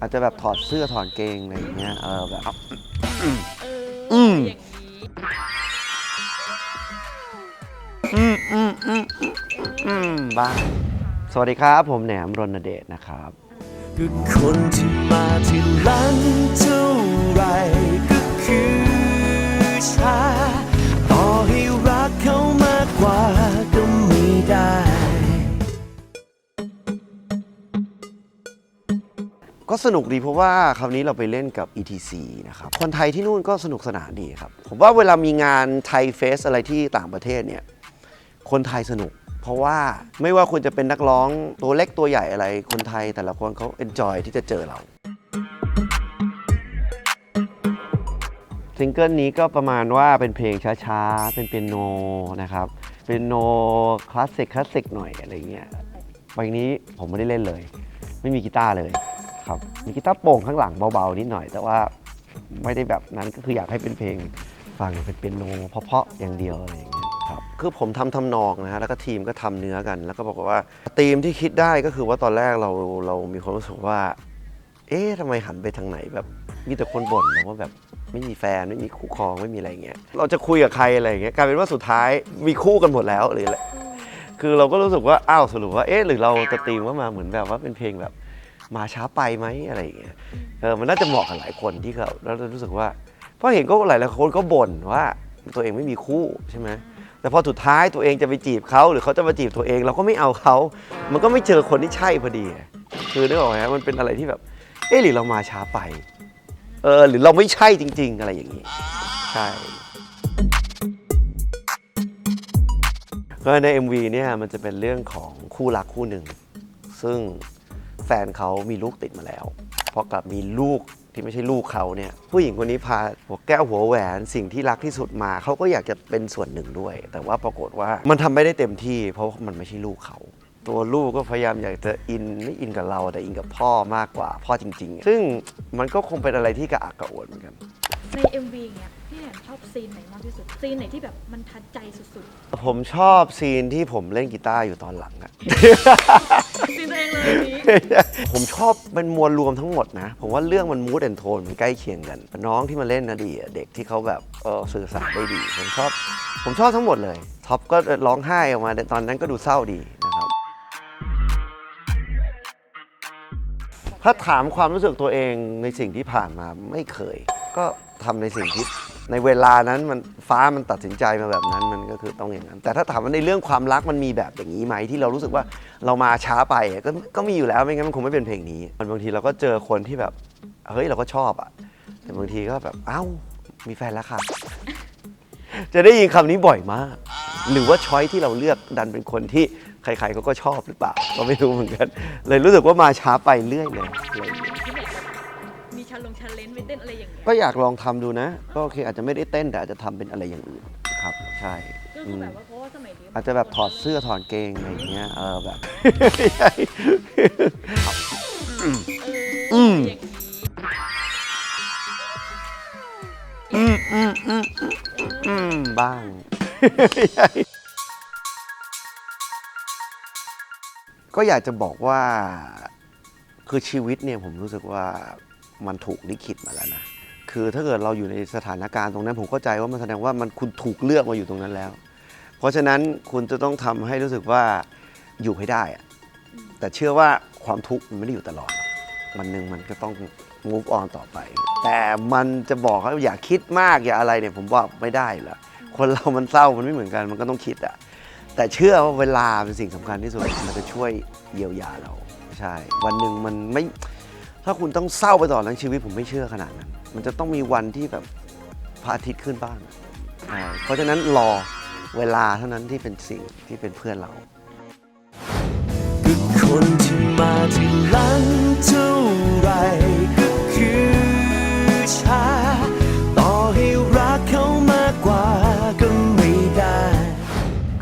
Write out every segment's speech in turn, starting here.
อาจจะแบบถอดเสื้อถอดเกงอะไรอย่างเงี้ยเออแบบอออืมอย่างนี้อืมอืมอืมอืมบ้าสวัสดีครับผมแหนมรณเดชนะครับก็คนที่มาที่หลังเท่าไรก็คือชา ก็สนุกดีเพราะว่าคราวนี้เราไปเล่นกับ ETC นะครับคนไทยที่นู่นก็สนุกสนานดีครับ ผมว่าเวลามีงานไทยเฟสอะไรที่ต่างประเทศเนี่ยคนไทยสนุก เพราะว่าไม่ว่าคุณจะเป็นนักร้องตัวเล็กตัวใหญ่อะไรคนไทยแต่ละคนเขาเอนจอยที่จะเจอเราซิงเกิลนี้ก็ประมาณว่าเป็นเพลงช้าๆ เป็นเปียโนนะครับ เปียโนคลาสสิกคลาสสิกหน่อยอะไรเงี้ยเพลงนี้ผมไม่ได้เล่นเลย ไม่มีกีตาร์เลย ครับมีกีตาร์โปร่งข้างหลังเบาๆนิดหน่อย แต่ว่าไม่ได้แบบนั้นก็คืออยากให้เป็นเพลงฟังเป็นเปียโนเพราะๆอย่างเดียวอะไรอย่างเงี้ยครับคือผมทำทำนองนะฮะแล้วก็ทีมก็ทำเนื้อกัน แล้วก็บอกว่าธีมที่คิดได้ก็คือว่าตอนแรกเราเรามีความรู้สึกว่า เอ๊ะทำไมหันไปทางไหนแบบมีแต่คนบ่นนะว่าแบบไม่มีแฟนไม่มีคู่ครองไม่มีอะไรเงี้ยเราจะคุยกับใครอะไรเงี้ยกลายเป็นว่าสุดท้ายมีคู่กันหมดแล้วหรืออะไรคือเราก็รู้สึกว่าอ้าวสรุปว่าเอ๊ะหรือเราจะตีมว่ามาเหมือนแบบว่าเป็นเพลงแบบ มาช้าไปไหมอะไรอย่างเงี้ยเออมันน่าจะเหมาะกับหลายคนที่เขาแล้วรู้สึกว่าเพราะเห็นก็หลายหลายคนก็บ่นว่าตัวเองไม่มีคู่ใช่ไหมแต่พอสุดท้ายตัวเองจะไปจีบเขาหรือเขาจะมาจีบตัวเองเราก็ไม่เอาเขา มันก็ไม่เจอคนที่ใช่พอดี คือนึกออกไหมมันเป็นอะไรที่แบบ เอ๊ะหรือเรามาช้าไปเออหรือเราไม่ใช่จริง ๆ อะไรอย่างนี้ ใช่ก็ใน MV เนี่ยมันจะเป็นเรื่องของคู่รักคู่หนึ่ง ซึ่ง แฟนเขามีลูกติดมาแล้วพอกลับมีลูกที่ไม่ใช่ลูกเขาเนี่ยผู้หญิงคนนี้พาหัวแก้วหัวแหวนสิ่งที่รักที่สุดมาเขาก็อยากจะเป็นส่วนหนึ่งด้วย แต่ว่าปรากฏว่ามันทำไม่ได้เต็มที่ เพราะมันไม่ใช่ลูกเขา ตัวลูกก็พยายามอยากจะอินไม่อินกับเราแต่อินกับพ่อมากกว่าพ่อจริง ๆ ซึ่งมันก็คงเป็นอะไรที่กระอักกระอ่วนเหมือนกันใน MV อย่างเงี้ย พี่แหนมชอบซีนไหนมากที่สุด ซีนไหนที่แบบมันทัดใจสุดผมชอบซีนที่ผมเล่นกีตาร์อยู่ตอนหลังอะ ๆ ซีนตัวเองเลยนี้ ผมชอบเป็นมวลรวมทั้งหมดนะ ผมว่าเรื่องมันมูดแอนโทนมันใกล้เคียงกัน น้องที่มาเล่นนะดีอะเด็กที่เขาแบบเออสื่อสารได้ดี ผมชอบผมชอบทั้งหมดเลยท็อปก็ร้องไห้ออกมาแต่ตอนนั้นก็ดูเศร้าดีนะครับ ถ้าถามความรู้สึกตัวเองในสิ่งที่ผ่านมาไม่เคย ก็ทำในสิ่งที่ ในเวลานั้นมันฟ้ามันตัดสินใจมาแบบนั้นมันก็คือต้องอย่างนั้น แต่ถ้าถามว่าในเรื่องความรักมันมีแบบอย่างนี้ไหมที่เรารู้สึกว่าเรามาช้าไปก็ก็มีอยู่แล้วไม่งั้นมันคงไม่เป็นเพลงนี้ มันบางทีเราก็เจอคนที่แบบเฮ้ยเราก็ชอบอะแต่บางทีก็แบบเอ้ามีแฟนแล้วค่ะจะได้ยินคำนี้บ่อยมาก หรือว่าช้อยที่เราเลือกดันเป็นคนที่ใครๆเขาก็ชอบหรือเปล่า ก็ไม่รู้เหมือนกัน เลยรู้สึกว่ามาช้าไปเรื่อยเลย ลงชาเลนจ์ไปเต้นอะไรอย่างเงี้ยก็อยากลองทำดูนะ ก็โอเคอาจจะไม่ได้เต้นแต่อาจจะทำเป็นอะไรอย่างอื่นครับ ใช่ก็อืคือมแบบว่าเพราะว่าสมัยนี้อาจจะแบบถอดเสื้อถอดเกงอะไรอย่างเงี้ยเออแบบ เอออืมอย่างนี้อืมอืมอืมอืมบ้าง ก็อยากจะบอกว่า คือชีวิตเนี่ยผมรู้สึกว่า มันถูกลิขิตมาแล้วนะคือถ้าเกิดเราอยู่ในสถานการณ์ตรงนั้น ผมเข้าใจว่ามันแสดงว่ามันคุณถูกเลือกมาอยู่ตรงนั้นแล้ว เพราะฉะนั้นคุณจะต้องทำให้รู้สึกว่าอยู่ให้ได้อะแต่เชื่อว่าความทุกข์มันไม่ได้อยู่ตลอดวันหนึ่งมันก็ต้อง move on ต่อไป แต่มันจะบอกว่าอย่าคิดมากอย่าอะไรเนี่ยผมว่าไม่ได้ล้วคนเรามันเศร้ามันไม่เหมือนกันมันก็ต้องคิดอะแต่เชื่อว่าเวลาเป็นสิ่งสำคัญที่สุดมันจะช่วยเยียวยาเรา ใช่ วันหนึ่งมันไม่ ถ้าคุณต้องเศร้าไปตลอดทั้งชีวิตผมไม่เชื่อขนาดนั้น มันจะต้องมีวันที่แบบพระอาทิตย์ขึ้นบ้างเพราะฉะนั้นรอเวลาเท่านั้นที่เป็นสิ่งที่เป็นเพื่อนเราก็คนที่มาที่หลัง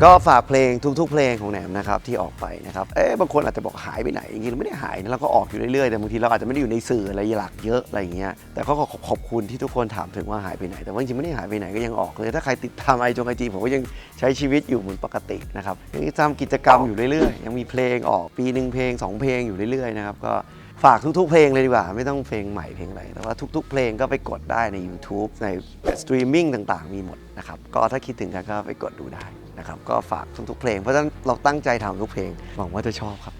ก็ฝากเพลงทุกๆ เพลงของแหนมนะครับที่ออกไปนะครับ เอ๊ะบางคนอาจจะบอกหายไปไหนจริงๆไม่ได้หายนะเราก็ออกอยู่เรื่อยๆแต่บางทีเราอาจจะไม่ได้อยู่ในสื่ออะไรหลักเยอะอะไรอย่างเงี้ยแต่ก็ขอบคุณที่ทุกคนถามถึงว่าหายไปไหน แต่ว่าจริงๆไม่ได้หายไปไหนก็ยังออกเลย ถ้าใครติดตามไอจงไอจีผมก็ยังใช้ชีวิตอยู่เหมือนปกตินะครับยังทำกิจกรรมอยู่เรื่อยๆ ยังมีเพลงออกปีหนึ่งเพลงสองเพลงอยู่เรื่อยๆนะครับก็ฝากทุกๆ เพลงเลยดีกว่า ไม่ต้องเพลงใหม่เพลงอะไรแต่ว่าทุก ๆ เพลงก็ไปกดได้ใน YouTube ในสตรีมมิ่งต่างๆ มีหมดนะครับก็ถ้าคิดถึงกันก็ไปกดดูได้ นะครับก็ฝากทุกๆเพลงเพราะฉะนั้นเราตั้งใจทำทุกเพลงหวังว่าจะชอบครับ